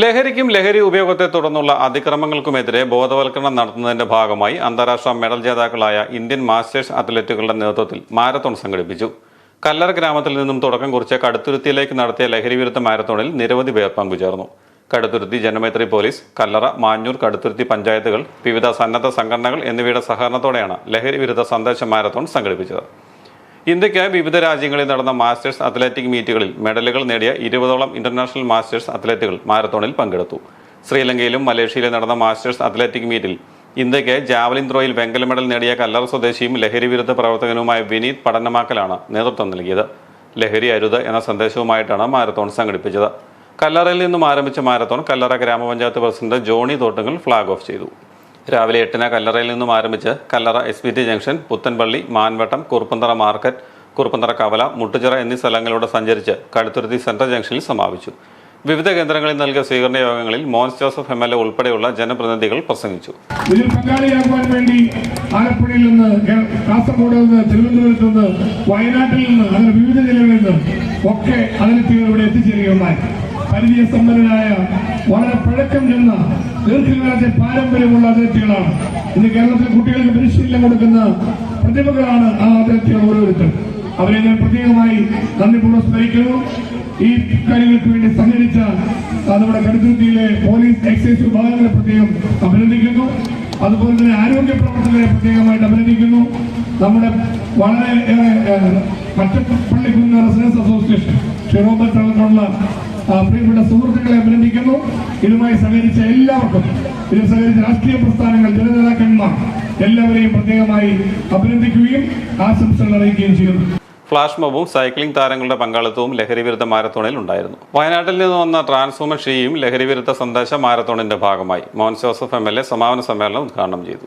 ലഹരിക്കും ലഹരി ഉപയോഗത്തെ തുടർന്നുള്ള അതിക്രമങ്ങൾക്കുമെതിരെ ബോധവൽക്കരണം നടത്തുന്നതിന്റെ ഭാഗമായി അന്താരാഷ്ട്ര മെഡൽ ജേതാക്കളായ ഇന്ത്യൻ മാസ്റ്റേഴ്സ് അത്ലറ്റുകളുടെ നേതൃത്വത്തിൽ മാരത്തോൺ സംഘടിപ്പിച്ചു. കല്ലർ ഗ്രാമത്തിൽ നിന്നും തുടക്കം കുറിച്ച് കടുത്തുരുത്തിയിലേക്ക് നടത്തിയ ലഹരി വിരുദ്ധ മാരത്തോണിൽ നിരവധി പേർ പങ്കുചേർന്നു. കടുത്തുരുത്തി ജനമൈത്രി പോലീസ് കല്ലറ മാഞ്ഞൂർ കടുത്തുരുത്തി പഞ്ചായത്തുകൾ വിവിധ സന്നദ്ധ സംഘടനകൾ എന്നിവയുടെ സഹകരണത്തോടെയാണ് ലഹരി വിരുദ്ധ സന്ദേശ മാരത്തോൺ സംഘടിപ്പിച്ചത്. ഇന്ത്യയ്ക്ക് വിവിധ രാജ്യങ്ങളിൽ നടന്ന മാസ്റ്റേഴ്സ് അത്ലറ്റിക് മീറ്റുകളിൽ മെഡലുകൾ നേടിയ ഇരുപതോളം ഇന്റർനാഷണൽ മാസ്റ്റേഴ്സ് അത്ലറ്റുകൾ മാരത്തോണിൽ പങ്കെടുത്തു. ശ്രീലങ്കയിലും മലേഷ്യയിലും നടന്ന മാസ്റ്റേഴ്സ് അത്ലറ്റിക് മീറ്റിൽ ഇന്ത്യയ്ക്ക് ജാവലിൻ ത്രോയിൽ വെങ്കല മെഡൽ നേടിയ കല്ലറ സ്വദേശിയും ലഹരി വിരുദ്ധ പ്രവർത്തകനുമായ വിനീത് പഠനമാക്കലാണ് നേതൃത്വം നൽകിയത്. ലഹരി അരുത് എന്ന സന്ദേശവുമായിട്ടാണ് മാരത്തോൺ സംഘടിപ്പിച്ചത്. കല്ലറയിൽ നിന്നും ആരംഭിച്ച marathon Kallara grama panchayat president Johnny Thottukal flag off ചെയ്തു. രാവിലെ എട്ടിന് കല്ലറയിൽ നിന്നും ആരംഭിച്ച് Kallara S P T junction Puthenpally Manvettom Kuruppanthara market Kuruppanthara കവല മുട്ടുചിറ എന്നീ സ്ഥലങ്ങളിലൂടെ സഞ്ചരിച്ച് കടുത്തുരുത്തി സെൻട്രൽ ജംഗ്ഷനിൽ സമാപിച്ചു. വിവിധ കേന്ദ്രങ്ങളിൽ നൽകിയ സ്വീകരണ യോഗങ്ങളിൽ Mons Joseph M L A ഉൾപ്പെടെയുള്ള ജനപ്രതിനിധികൾ പ്രസംഗിച്ചു. ഇതിൽ പങ്കാളിയാകുവാൻ വേണ്ടി ആലപ്പുഴയിൽ നിന്ന് കാസർഗോഡ് നിന്ന് തിരുവനന്തപുരത്ത് നിന്ന് വയനാട്ടിൽ നിന്ന് അങ്ങനെ വിവിധ ജില്ലകളിൽ നിന്ന് ഒക്കെ അതിലെത്തിയവർ ഇവിടെ എത്തിച്ചേരുകയുണ്ടായി പരിചയസമ്പന്നരായ വളരെ പഴക്കം ചെന്ന ദീർഘകാലത്തെ പാരമ്പര്യമുള്ള അതിർത്തികളാണ്. ഇന്ന് കേരളത്തിൽ കുട്ടികൾക്ക് പരിശീലനം കൊടുക്കുന്ന പ്രതിഭകളാണ് ആ അതിർത്തികൾ ഓരോരുത്തരും അവരെ ഞാൻ പ്രത്യേകമായി നന്ദിപൂർവം സ്മരിക്കുന്നു. ഈ കാര്യങ്ങൾക്ക് വേണ്ടി സഹകരിച്ച നമ്മുടെ കടുത്തുരുത്തിയിലെ പോലീസ് എക്സൈസ് വിഭാഗങ്ങളെ പ്രത്യേകം അഭിനന്ദിക്കുന്നു. അതുപോലെ തന്നെ ആരോഗ്യ പ്രവർത്തകരെ പ്രത്യേകമായിട്ട് അഭിനന്ദിക്കുന്നു. നമ്മുടെ വളരെ മറ്റു പള്ളിക്കുന്ന റെസിഡൻസ് അസോസിയേഷൻ ഷിറോബത്തുള്ള പ്രിയപ്പെട്ട സുഹൃത്തുക്കളെ അഭിനന്ദിക്കുന്നു. ഇതുമായി സഹകരിച്ച എല്ലാവർക്കും ഇതിൽ സഹകരിച്ച രാഷ്ട്രീയ പ്രസ്ഥാനങ്ങൾ ജനനേതാക്കന്മാർ എല്ലാവരെയും പ്രത്യേകമായി അഭിനന്ദിക്കുകയും ആശംസകൾ അറിയിക്കുകയും ചെയ്യുന്നു. ഫ്ലാഷ് മോബും സൈക്ലിംഗ് താരങ്ങളുടെ പങ്കാളിത്തവും ലഹരി വിരുദ്ധ മാരത്തോണിൽ ഉണ്ടായിരുന്നു. വയനാട്ടിൽ നിന്ന് വന്ന ട്രാൻസ്ഫോമർ ഷീയും ലഹരി വിരുദ്ധ സന്ദേശ മാരത്തോണിന്റെ ഭാഗമായി മോൻ ജോസഫ് എം എൽ എ സമാപന സമ്മേളനം ഉദ്ഘാടനം ചെയ്തു.